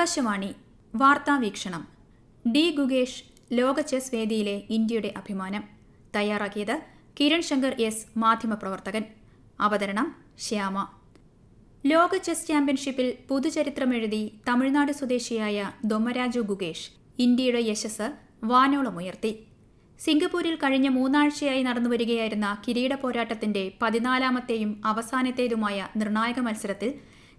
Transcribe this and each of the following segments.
ആകാശവാണി വാർത്താ വീക്ഷണം. ഡി ഗുഗേഷ് ലോക ചെസ് വേദിയിലെ ഇന്ത്യയുടെ അഭിമാനം. തയ്യാറാക്കിയത് കിരൺ ശങ്കർ എസ് മാധ്യമപ്രവർത്തകൻ. അവതരണം ശ്യാമ. ലോക ചെസ് ചാമ്പ്യൻഷിപ്പിൽ പുതുചരിത്രമെഴുതി തമിഴ്നാട് സ്വദേശിയായ ദൊമ്മരാജു ഗുഗേഷ് ഇന്ത്യയുടെ യശസ് വാനോളമുയർത്തി. സിംഗപ്പൂരിൽ കഴിഞ്ഞ മൂന്നാഴ്ചയായി നടന്നുവരികയായിരുന്ന കിരീട പോരാട്ടത്തിന്റെ പതിനാലാമത്തെയും അവസാനത്തേതുമായ നിർണായക മത്സരത്തിൽ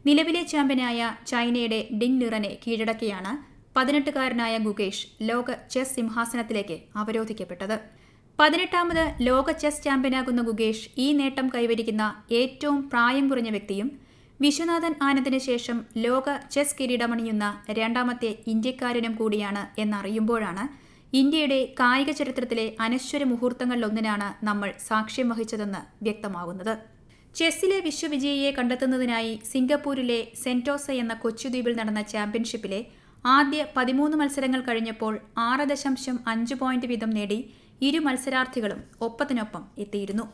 നിലവിലെ ചാമ്പ്യനായ ചൈനയുടെ ഡിങ് നിറനെ കീഴടക്കിയാണ് പതിനെട്ടുകാരനായ ഗുകേഷ് ലോക ചെസ് സിംഹാസനത്തിലേക്ക് അവരോധിക്കപ്പെട്ടത്. പതിനെട്ടാമത് ലോക ചെസ് ചാമ്പ്യനാകുന്ന ഗുകേഷ് ഈ നേട്ടം കൈവരിക്കുന്ന ഏറ്റവും പ്രായം കുറഞ്ഞ വ്യക്തിയും വിശ്വനാഥൻ ആനന്ദിന് ശേഷം ലോക ചെസ് കിരീടമണിയുന്ന രണ്ടാമത്തെ ഇന്ത്യക്കാരനും കൂടിയാണ് എന്നറിയുമ്പോഴാണ് ഇന്ത്യയുടെ കായിക ചരിത്രത്തിലെ അനശ്വര മുഹൂർത്തങ്ങളിലൊന്നിനാണ് നമ്മൾ സാക്ഷ്യം വഹിച്ചതെന്ന് വ്യക്തമാകുന്നത്. ചെസ്സിലെ വിശ്വവിജയിയെ കണ്ടെത്തുന്നതിനായി സിംഗപ്പൂരിലെ സെന്റോസ എന്ന കൊച്ചുദ്വീപിൽ നടന്ന ചാമ്പ്യൻഷിപ്പിലെ ആദ്യ പതിമൂന്ന് മത്സരങ്ങൾ കഴിഞ്ഞപ്പോൾ ആറ് ദശാംശം അഞ്ച് പോയിന്റ് വീതം നേടി ഇരു മത്സരാർത്ഥികളും ഒപ്പത്തിനൊപ്പം എത്തിയിരുന്നു.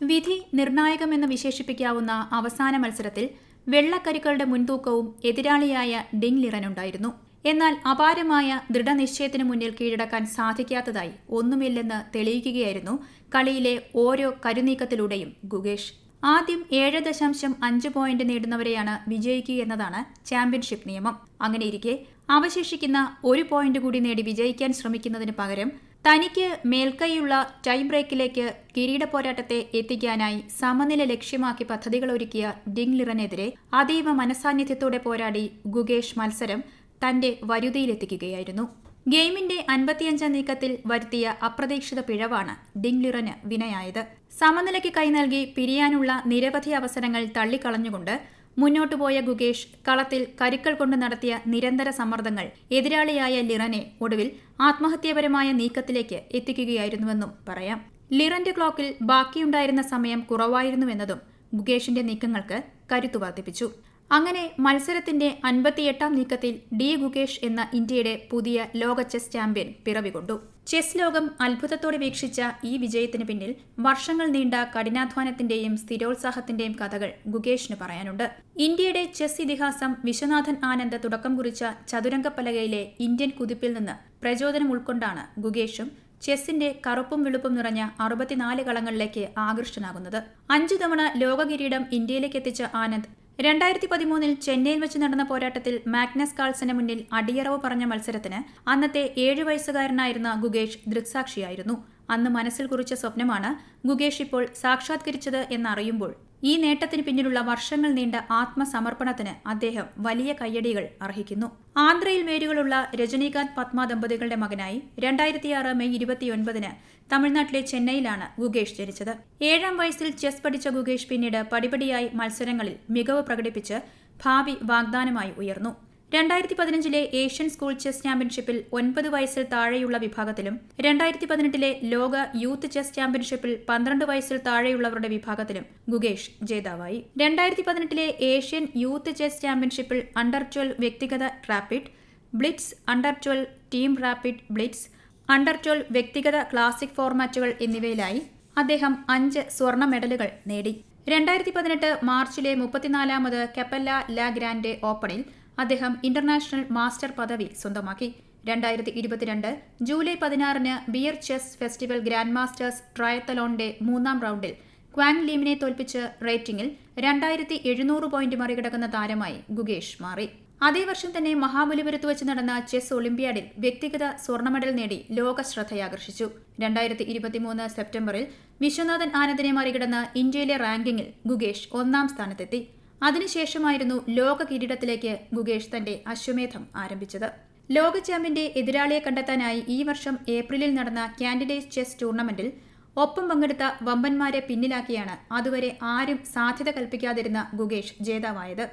വിധി നിർണായകമെന്ന് വിശേഷിപ്പിക്കാവുന്ന അവസാന മത്സരത്തിൽ വെള്ളക്കരുക്കളുടെ മുൻതൂക്കവും എതിരാളിയായ ഡിങ് ലിറനുണ്ടായിരുന്നു എന്നാൽ അപാരമായ ദൃഢനിശ്ചയത്തിന് മുന്നിൽ കീഴടക്കാൻ സാധിക്കാത്തതായി ഒന്നുമില്ലെന്ന് തെളിയിക്കുകയായിരുന്നു കളിയിലെ ഓരോ കരുനീക്കത്തിലൂടെയും ഗുഗേഷ് ആദ്യം ഏഴ് ദശാംശം അഞ്ച് പോയിന്റ് നേടുന്നവരെയാണ് വിജയിക്കുക എന്നതാണ് ചാമ്പ്യൻഷിപ്പ് നിയമം. അങ്ങനെയിരിക്കെ അവശേഷിക്കുന്ന ഒരു പോയിന്റ് കൂടി നേടി വിജയിക്കാൻ ശ്രമിക്കുന്നതിന് പകരം തനിക്ക് മേൽക്കൈയുള്ള ടൈം ബ്രേക്കിലേക്ക് കിരീട പോരാട്ടത്തെ എത്തിക്കാനായി സമനില ലക്ഷ്യമാക്കി പദ്ധതികളൊരുക്കിയ ഡിങ് ലിറനെതിരെ അതീവ മനസാന്നിധ്യത്തോടെ പോരാടി ഗുഗേഷ് മത്സരം തന്റെ വരുതിയിലെത്തിക്കുകയായിരുന്നു. ഗെയിമിന്റെ അൻപത്തിയഞ്ചാം നീക്കത്തിൽ വരുത്തിയ അപ്രതീക്ഷിത പിഴവാണ് ഡിങ് ലിറന് വിനയായത്. സമനിലയ്ക്ക് കൈ നൽകി പിരിയാനുള്ള നിരവധി അവസരങ്ങൾ തള്ളിക്കളഞ്ഞുകൊണ്ട് മുന്നോട്ടു പോയ ഗുഗേഷ് കളത്തിൽ കരുക്കൾ കൊണ്ട് നടത്തിയ നിരന്തര സമ്മർദ്ദങ്ങൾ എതിരാളിയായ ലിറനെ ഒടുവിൽ ആത്മഹത്യാപരമായ നീക്കത്തിലേക്ക് എത്തിക്കുകയായിരുന്നുവെന്നും പറയാം. ലിറന്റെ ക്ലോക്കിൽ ബാക്കിയുണ്ടായിരുന്ന സമയം കുറവായിരുന്നുവെന്നതും ഗുകേഷിന്റെ നീക്കങ്ങൾക്ക് കരുത്തു വർദ്ധിപ്പിച്ചു. അങ്ങനെ മത്സരത്തിന്റെ അൻപത്തിയെട്ടാം നീക്കത്തിൽ ഡി ഗുകേഷ് എന്ന ഇന്ത്യയുടെ പുതിയ ലോക ചെസ് ചാമ്പ്യൻ പിറവികൊണ്ടു. ചെസ് ലോകം അത്ഭുതത്തോടെ വീക്ഷിച്ച ഈ വിജയത്തിന് പിന്നിൽ വർഷങ്ങൾ നീണ്ട കഠിനാധ്വാനത്തിന്റെയും സ്ഥിരോത്സാഹത്തിന്റെയും കഥകൾ ഗുകേഷിന് പറയാനുണ്ട്. ഇന്ത്യയുടെ ചെസ് ഇതിഹാസം വിശ്വനാഥൻ ആനന്ദ് തുടക്കം കുറിച്ച ചതുരംഗപ്പലകയിലെ ഇന്ത്യൻ കുതിപ്പിൽ നിന്ന് പ്രചോദനം ഉൾക്കൊണ്ടാണ് ഗുകേഷും ചെസ്സിന്റെ കറുപ്പും വെളുപ്പും നിറഞ്ഞ അറുപത്തിനാല് കളങ്ങളിലേക്ക് ആകൃഷ്ടനാകുന്നത്. അഞ്ചു തവണ ലോകകിരീടം ഇന്ത്യയിലേക്ക് എത്തിച്ച ആനന്ദ് രണ്ടായിരത്തി പതിമൂന്നിൽ ചെന്നൈയിൽ വെച്ച് നടന്ന പോരാട്ടത്തിൽ മാഗ്നസ് കാൾസന് മുന്നിൽ അടിയറവ് പറഞ്ഞ മത്സരത്തിന് അന്നത്തെ ഏഴു വയസ്സുകാരനായിരുന്ന ഗുഗേഷ് ദൃക്സാക്ഷിയായിരുന്നു. അന്ന് മനസ്സിൽ കുറിച്ച സ്വപ്നമാണ് ഗുഗേഷ് ഇപ്പോൾ സാക്ഷാത്കരിച്ചത് എന്നറിയുമ്പോൾ ഈ നേട്ടത്തിന് പിന്നിലുള്ള വർഷങ്ങൾ നീണ്ട ആത്മസമർപ്പണത്തിന് അദ്ദേഹം വലിയ കയ്യടികൾ അർഹിക്കുന്നു. ആന്ധ്രയിൽ വേരുകളുള്ള രജനീകാന്ത് പത്മ ദമ്പതികളുടെ മകനായി രണ്ടായിരത്തിയാറ് മെയ് ഇരുപത്തിയൊൻപതിന് തമിഴ്നാട്ടിലെ ചെന്നൈയിലാണ് ഗുഗേഷ് ജനിച്ചത്. ഏഴാം വയസ്സിൽ ചെസ് പഠിച്ച ഗുഗേഷ് പിന്നീട് പടിപടിയായി മത്സരങ്ങളിൽ മികവ് പ്രകടിപ്പിച്ച് ഭാവി വാഗ്ദാനമായി ഉയർന്നു. രണ്ടായിരത്തി പതിനഞ്ചിലെ ഏഷ്യൻ സ്കൂൾ ചെസ് ചാമ്പ്യൻഷിപ്പിൽ ഒൻപത് വയസ്സിൽ താഴെയുള്ള വിഭാഗത്തിലും രണ്ടായിരത്തി പതിനെട്ടിലെ ലോക യൂത്ത് ചെസ് ചാമ്പ്യൻഷിപ്പിൽ പന്ത്രണ്ട് വയസ്സിൽ താഴെയുള്ളവരുടെ വിഭാഗത്തിലും ഗുഗേഷ് ജേതാവായി. രണ്ടായിരത്തി പതിനെട്ടിലെ ഏഷ്യൻ യൂത്ത് ചെസ് ചാമ്പ്യൻഷിപ്പിൽ അണ്ടർ ട്വൽവ് വ്യക്തിഗത rapid blitz under twelve team rapid blitz under twelve വ്യക്തിഗത ക്ലാസിക് ഫോർമാറ്റുകൾ എന്നിവയിലായി അദ്ദേഹം അഞ്ച് സ്വർണ മെഡലുകൾ നേടി. രണ്ടായിരത്തി പതിനെട്ട് മാർച്ചിലെ മുപ്പത്തിനാലാമത് കെപ്പല്ല ലാ ഗ്രാൻഡെ ഓപ്പണിൽ അദ്ദേഹം ഇന്റർനാഷണൽ മാസ്റ്റർ പദവി സ്വന്തമാക്കി. രണ്ടായിരത്തി ഇരുപത്തിരണ്ട് ജൂലൈ പതിനാറിന് Biel chess festival grand masters ട്രയത്തലോണിന്റെ മൂന്നാം റൗണ്ടിൽ ക്വാങ് ലീമിനെ തോൽപ്പിച്ച് റേറ്റിംഗിൽ രണ്ടായിരത്തി എഴുന്നൂറ് പോയിന്റ് മറികടക്കുന്ന താരമായി ഗുഗേഷ് മാറി. അതേ വർഷം തന്നെ മഹാബലിപുരത്ത് വെച്ച് നടന്ന ചെസ് ഒളിമ്പ്യാഡിൽ വ്യക്തിഗത സ്വർണ മെഡൽ നേടി ലോക ശ്രദ്ധയാകർഷിച്ചു. രണ്ടായിരത്തി ഇരുപത്തിമൂന്ന് സെപ്റ്റംബറിൽ വിശ്വനാഥൻ ആനന്ദിനെ മറികടന്ന് ഇന്ത്യയിലെ റാങ്കിങ്ങിൽ ഗുഗേഷ് ഒന്നാം സ്ഥാനത്തെത്തി. അതിനുശേഷമായിരുന്നു ലോക കിരീടത്തിലേക്ക് ഗുഗേഷ് തന്റെ അശ്വമേധം ആരംഭിച്ചത്. ലോക ചാമ്പ്യന്റെ എതിരാളിയെ കണ്ടെത്താനായി ഈ വർഷം ഏപ്രിലിൽ നടന്ന കാൻഡിഡേറ്റ് ചെസ് ടൂർണമെന്റിൽ ഒപ്പം പങ്കെടുത്ത വമ്പന്മാരെ പിന്നിലാക്കിയാണ് അതുവരെ ആരും സാധ്യത കൽപ്പിക്കാതിരുന്ന ഗുഗേഷ് ജേതാവായത്.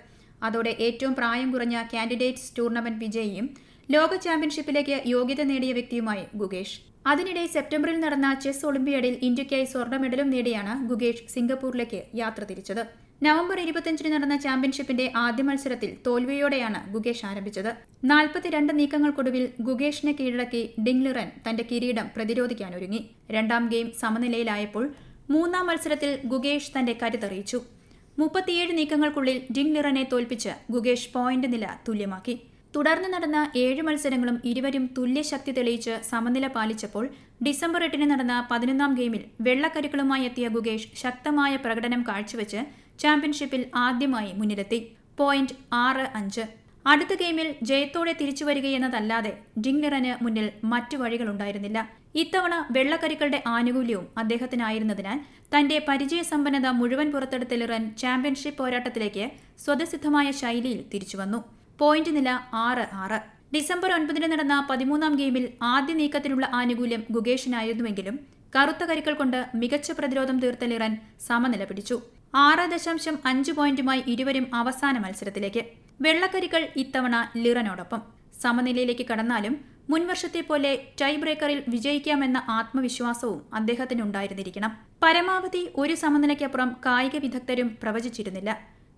അതോടെ ഏറ്റവും പ്രായം കുറഞ്ഞ കാൻഡിഡേറ്റ്സ് ടൂർണമെന്റ് വിജയിയും ലോക ചാമ്പ്യൻഷിപ്പിലേക്ക് യോഗ്യത നേടിയ വ്യക്തിയുമായി ഗുഗേഷ് അതിനിടെ സെപ്റ്റംബറിൽ നടന്ന ചെസ് ഒളിമ്പ്യാഡിൽ ഇന്ത്യയ്ക്കായി സ്വർണ മെഡലും നേടിയാണ് ഗുഗേഷ് സിംഗപ്പൂരിലേക്ക് യാത്ര തിരിച്ചത്. നവംബർ ഇരുപത്തിയഞ്ചിന് നടന്ന ചാമ്പ്യൻഷിപ്പിന്റെ ആദ്യ മത്സരത്തിൽ തോൽവിയോടെയാണ് ഗുഗേഷ് ആരംഭിച്ചത്. നാൽപ്പത്തിരണ്ട് നീക്കങ്ങൾക്കൊടുവിൽ ഗുഗേഷിനെ കീഴടക്കി ഡിംഗ്ലിറൻ തന്റെ കിരീടം പ്രതിരോധിക്കാനൊരുങ്ങി. രണ്ടാം ഗെയിം സമനിലയിലായപ്പോൾ മൂന്നാം മത്സരത്തിൽ ഗുഗേഷ് തന്റെ കരുതറിയിച്ചു മുപ്പത്തിയേഴ് നീക്കങ്ങൾക്കുള്ളിൽ ഡിംഗ്ലിറനെ ലിറനെ തോൽപ്പിച്ച് ഗുഗേഷ് പോയിന്റ് നില തുല്യമാക്കി. തുടർന്ന് നടന്ന ഏഴ് മത്സരങ്ങളും ഇരുവരും തുല്യശക്തി തെളിയിച്ച് സമനില പാലിച്ചപ്പോൾ ഡിസംബർ എട്ടിന് നടന്ന പതിനൊന്നാം ഗെയിമിൽ വെള്ളക്കരുക്കളുമായി എത്തിയ ഗുഗേഷ് ശക്തമായ പ്രകടനം കാഴ്ചവെച്ച് ചാമ്പ്യൻഷിപ്പിൽ ആദ്യമായി മുന്നിലെത്തി. പോയിന്റ് ആറ് അഞ്ച്. അടുത്ത ഗെയിമിൽ ജയത്തോടെ തിരിച്ചുവരികയെന്നതല്ലാതെ ഡിംഗ്ലിറന് മുന്നിൽ മറ്റു വഴികളുണ്ടായിരുന്നില്ല. ഇത്തവണ വെള്ളക്കരുക്കളുടെ ആനുകൂല്യവും അദ്ദേഹത്തിനായിരുന്നതിനാൽ തന്റെ പരിചയസമ്പന്നത മുഴുവൻ പുറത്തെടുത്ത ലിറൻ ചാമ്പ്യൻഷിപ്പ് പോരാട്ടത്തിലേക്ക് സ്വതസിദ്ധമായ ശൈലിയിൽ തിരിച്ചുവന്നു പോയിന്റ് നില ആറ് ആറ്. ഡിസംബർ ഒൻപതിന് നടന്ന പതിമൂന്നാം ഗെയിമിൽ ആദ്യ നീക്കത്തിനുള്ള ആനുകൂല്യം ഗുഗേഷിനായിരുന്നുവെങ്കിലും കറുത്ത കരുക്കൾ കൊണ്ട് മികച്ച പ്രതിരോധം തീർത്ത ലിറൻ സമനില പിടിച്ചു. ആറ് ദശാംശം അഞ്ച് പോയിന്റുമായി ഇരുവരും അവസാന മത്സരത്തിലേക്ക്. വെള്ളക്കരികൾ ഇത്തവണ ലിറനോടൊപ്പം. സമനിലയിലേക്ക് കടന്നാലും മുൻവർഷത്തെ പോലെ ടൈ ബ്രേക്കറിൽ വിജയിക്കാമെന്ന ആത്മവിശ്വാസവും അദ്ദേഹത്തിനുണ്ടായിരുന്നിരിക്കണം. പരമാവധി ഒരു സമനിലയ്ക്കപ്പുറം കായിക വിദഗ്ധരും പ്രവചിച്ചിരുന്നില്ല.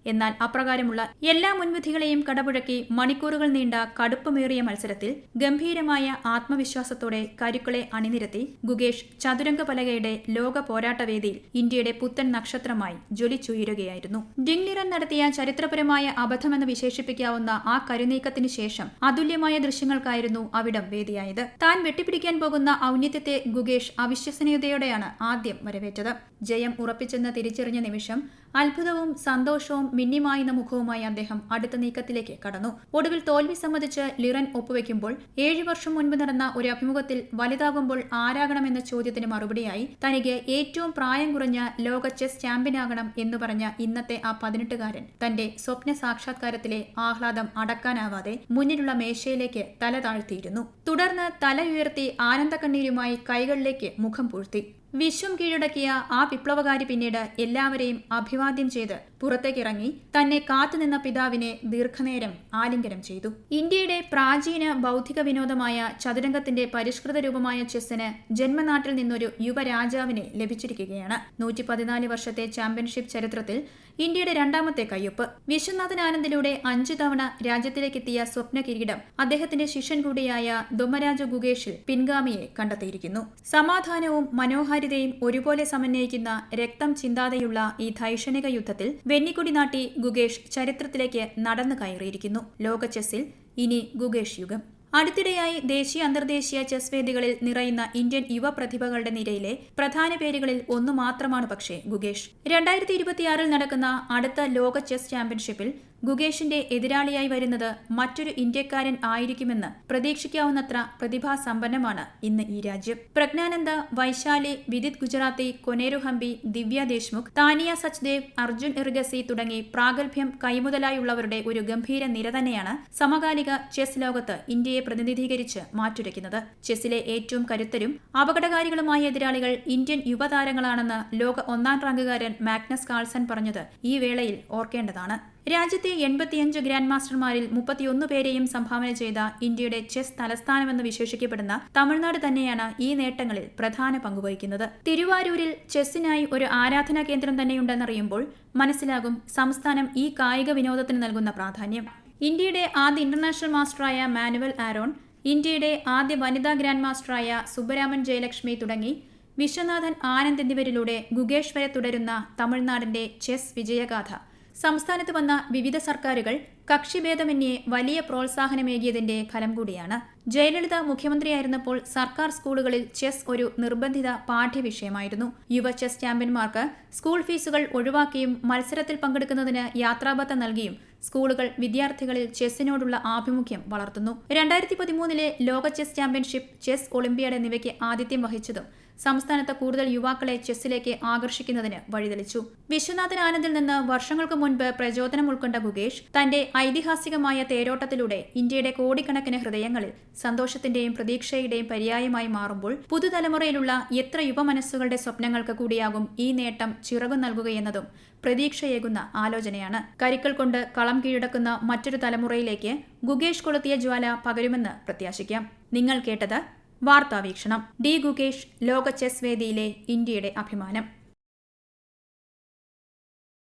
എന്നാൽ അപ്രകാരമുള്ള എല്ലാ മുൻവിധികളെയും കടപുഴക്കി മണിക്കൂറുകൾ നീണ്ട കടുപ്പമേറിയ മത്സരത്തിൽ ഗംഭീരമായ ആത്മവിശ്വാസത്തോടെ കരുക്കളെ അണിനിരത്തി ഗുഗേഷ് ചതുരംഗ പലകയുടെ ലോക പോരാട്ടവേദിയിൽ ഇന്ത്യയുടെ പുത്തൻ നക്ഷത്രമായി ജ്വലിച്ചുയരുകയായിരുന്നു. ഡിംഗ്ലിറൻ നടത്തിയ ചരിത്രപരമായ അബദ്ധമെന്ന് വിശേഷിപ്പിക്കാവുന്ന ആ കരുനീക്കത്തിന് ശേഷം അതുല്യമായ ദൃശ്യങ്ങൾക്കായിരുന്നു അവിടം വേദിയായത്. താൻ വെട്ടിപ്പിടിക്കാൻ പോകുന്ന ഔന്നത്യത്തെ ഗുഗേഷ് അവിശ്വസനീയതയോടെയാണ് ആദ്യം വരവേറ്റത്. ജയം ഉറപ്പിച്ചെന്ന് തിരിച്ചറിഞ്ഞ നിമിഷം അത്ഭുതവും സന്തോഷവും മിന്നിമായുന്ന മുഖവുമായി അദ്ദേഹം അടുത്ത നീക്കത്തിലേക്ക് കടന്നു. ഒടുവിൽ തോൽവി സംബന്ധിച്ച് ലിറൻ ഒപ്പുവെക്കുമ്പോൾ ഏഴു വർഷം മുൻപ് നടന്ന ഒരു അഭിമുഖത്തിൽ വലുതാകുമ്പോൾ ആരാകണമെന്ന ചോദ്യത്തിന് മറുപടിയായി തനിക്ക് ഏറ്റവും പ്രായം കുറഞ്ഞ ലോക ചെസ് ചാമ്പ്യനാകണം എന്ന് പറഞ്ഞ ഇന്നത്തെ ആ പതിനെട്ടുകാരൻ തന്റെ സ്വപ്ന സാക്ഷാത്കാരത്തിലെ ആഹ്ലാദം അടക്കാനാവാതെ മുന്നിലുള്ള മേശയിലേക്ക് തല താഴ്ത്തിയിരുന്നു. തുടർന്ന് തല ഉയർത്തി ആനന്ദക്കണ്ണീരുമായി കൈകളിലേക്ക് മുഖം പൂഴ്ത്തി. വിശ്വം കീഴടക്കിയ ആ വിപ്ലവകാരി പിന്നീട് എല്ലാവരെയും അഭിവാദ്യം ചെയ്ത് പുറത്തേക്കിറങ്ങി തന്നെ കാത്തുനിന്ന പിതാവിനെ ദീർഘനേരം ആലിംഗനം ചെയ്തു. ഇന്ത്യയുടെ പ്രാചീന ബൗദ്ധിക വിനോദമായ ചതുരംഗത്തിന്റെ പരിഷ്കൃത രൂപമായ ചെസ്സിന് ജന്മനാട്ടിൽ നിന്നൊരു യുവരാജാവിനെ ലഭിച്ചിരിക്കുകയാണ്. നൂറ്റി വർഷത്തെ ചാമ്പ്യൻഷിപ്പ് ചരിത്രത്തിൽ ഇന്ത്യയുടെ രണ്ടാമത്തെ കയ്യൊപ്പ്. വിശ്വനാഥൻ ആനന്ദിലൂടെ അഞ്ചു തവണ രാജ്യത്തിലേക്കെത്തിയ സ്വപ്ന കിരീടം അദ്ദേഹത്തിന്റെ ശിഷ്യൻ കൂടിയായ ദുമരാജ ഗുഗേഷിൽ പിൻഗാമിയെ കണ്ടെത്തിയിരിക്കുന്നു. സമാധാനവും മനോഹാരിതയും ഒരുപോലെ സമന്വയിക്കുന്ന രക്തം ചിന്താതയുള്ള ഈ ധൈഷണിക യുദ്ധത്തിൽ വെന്നിക്കുടി നാട്ടി ഗുഗേഷ് ചരിത്രത്തിലേക്ക് നടന്നു കയറിയിരിക്കുന്നു. ലോക ചെസ്സിൽ ഇനി ഗുഗേഷ് യുഗം. അടുത്തിടെയായി ദേശീയ അന്തർദേശീയ ചെസ് വേദികളിൽ നിറയുന്ന ഇന്ത്യൻ യുവ പ്രതിഭകളുടെ നിരയിലെ പ്രധാന പേരുകളിൽ ഒന്നു മാത്രമാണ് പക്ഷേ ഗുഗേഷ് രണ്ടായിരത്തി ഇരുപത്തിയാറിൽ നടക്കുന്ന അടുത്ത ലോക ചെസ് ചാമ്പ്യൻഷിപ്പിൽ ഗുഗേഷിന്റെ എതിരാളിയായി വരുന്നത് മറ്റൊരു ഇന്ത്യക്കാരൻ ആയിരിക്കുമെന്ന് പ്രതീക്ഷിക്കാവുന്നത്ര പ്രതിഭാസമ്പന്നമാണ് ഇന്ന് ഈ രാജ്യം. പ്രജ്ഞാനന്ദ വൈശാലി വിദിത് ഗുജറാത്തി കൊനേരു ഹംപി ദിവ്യ ദേശ്മുഖ് താനിയ സച്ദേവ് അർജുൻ ഇർഗസി തുടങ്ങി പ്രാഗൽഭ്യം കൈമുതലായുള്ളവരുടെ ഒരു ഗംഭീര നിര തന്നെയാണ് സമകാലിക ചെസ് ലോകത്ത് ഇന്ത്യയെ പ്രതിനിധീകരിച്ച് മാറ്റുരയ്ക്കുന്നത്. ചെസ്സിലെ ഏറ്റവും കരുത്തരും അപകടകാരികളുമായ എതിരാളികൾ ഇന്ത്യൻ യുവതാരങ്ങളാണെന്ന് ലോക ഒന്നാം റാങ്കുകാരൻ മാഗ്നസ് കാൾസൺ പറഞ്ഞത് ഈ വേളയിൽ ഓർക്കേണ്ടതാണ്. രാജ്യത്തെ എൺപത്തിയഞ്ച് ഗ്രാൻഡ് മാസ്റ്റർമാരിൽ മുപ്പത്തിയൊന്ന് പേരെയും സംഭാവന ചെയ്ത ഇന്ത്യയുടെ ചെസ് തലസ്ഥാനമെന്ന് വിശേഷിക്കപ്പെടുന്ന തമിഴ്നാട് തന്നെയാണ് ഈ നേട്ടങ്ങളിൽ പ്രധാന പങ്കുവഹിക്കുന്നത് തിരുവാരൂരിൽ ചെസ്സിനായി ഒരു ആരാധനാ കേന്ദ്രം തന്നെയുണ്ടെന്നറിയുമ്പോൾ മനസ്സിലാകും സംസ്ഥാനം ഈ കായിക വിനോദത്തിന് നൽകുന്ന പ്രാധാന്യം. ഇന്ത്യയുടെ ആദ്യ ഇന്റർനാഷണൽ മാസ്റ്ററായ മാനുവൽ ആരോൺ ഇന്ത്യയുടെ ആദ്യ വനിതാ ഗ്രാൻഡ് മാസ്റ്ററായ സുബ്ബരാമൻ ജയലക്ഷ്മി തുടങ്ങി വിശ്വനാഥൻ ആനന്ദ് എന്നിവരിലൂടെ ഗുഗേഷ് വരെ തുടരുന്ന തമിഴ്നാടിന്റെ ചെസ് വിജയഗാഥ. സംസ്ഥാനത്ത് വന്ന വിവിധ സർക്കാരുകൾ കക്ഷിഭേദമന്യേ വലിയ പ്രോത്സാഹനമേകിയതിന്റെ ഫലം കൂടിയാണ് ജയലളിത മുഖ്യമന്ത്രിയായിരുന്നപ്പോൾ സർക്കാർ സ്കൂളുകളിൽ ചെസ് ഒരു നിർബന്ധിത പാഠ്യവിഷയമായിരുന്നു. യുവ ചെസ് ചാമ്പ്യന്മാർക്ക് സ്കൂൾ ഫീസുകൾ ഒഴിവാക്കിയും മത്സരത്തിൽ പങ്കെടുക്കുന്നതിന് യാത്രാബത്ത നൽകിയും സ്കൂളുകൾ വിദ്യാർത്ഥികളിൽ ചെസ്സിനോടുള്ള ആഭിമുഖ്യം വളർത്തുന്നു. രണ്ടായിരത്തി പതിമൂന്നിലെ ലോക ചെസ് ചാമ്പ്യൻഷിപ്പ് ചെസ് ഒളിമ്പ്യാഡ് എന്നിവയ്ക്ക് ആതിഥ്യം വഹിച്ചതും സംസ്ഥാനത്ത് കൂടുതൽ യുവാക്കളെ ചെസ്സിലേക്ക് ആകർഷിക്കുന്നതിന് വഴിതെളിച്ചു. വിശ്വനാഥൻ ആനന്ദിൽ നിന്ന് വർഷങ്ങൾക്ക് മുൻപ് പ്രചോദനം ഉൾക്കൊണ്ട ഗുകേഷ് തന്റെ ഐതിഹാസികമായ തേരോട്ടത്തിലൂടെ ഇന്ത്യയുടെ കോടിക്കണക്കിന് ഹൃദയങ്ങളിൽ സന്തോഷത്തിന്റെയും പ്രതീക്ഷയുടെയും പര്യായമായി മാറുമ്പോൾ പുതുതലമുറയിലുള്ള എത്ര യുവമനസ്സുകളുടെ സ്വപ്നങ്ങൾക്ക് കൂടിയാകും ഈ നേട്ടം ചിറകു നൽകുകയെന്നതും പ്രതീക്ഷയേകുന്ന ആലോചനയാണ്. കരിക്കൾ കൊണ്ട് കളം കീഴടക്കുന്ന മറ്റൊരു തലമുറയിലേക്ക് ഗുഗേഷ് കൊളുത്തിയ ജ്വാല പകരുമെന്ന് പ്രത്യാശിക്കാം. നിങ്ങൾ കേട്ടത് വാർത്താവീക്ഷണം. ഡി ഗുഗേഷ് ലോക ചെസ് വേദിയിലെ ഇന്ത്യയുടെ അഭിമാനം.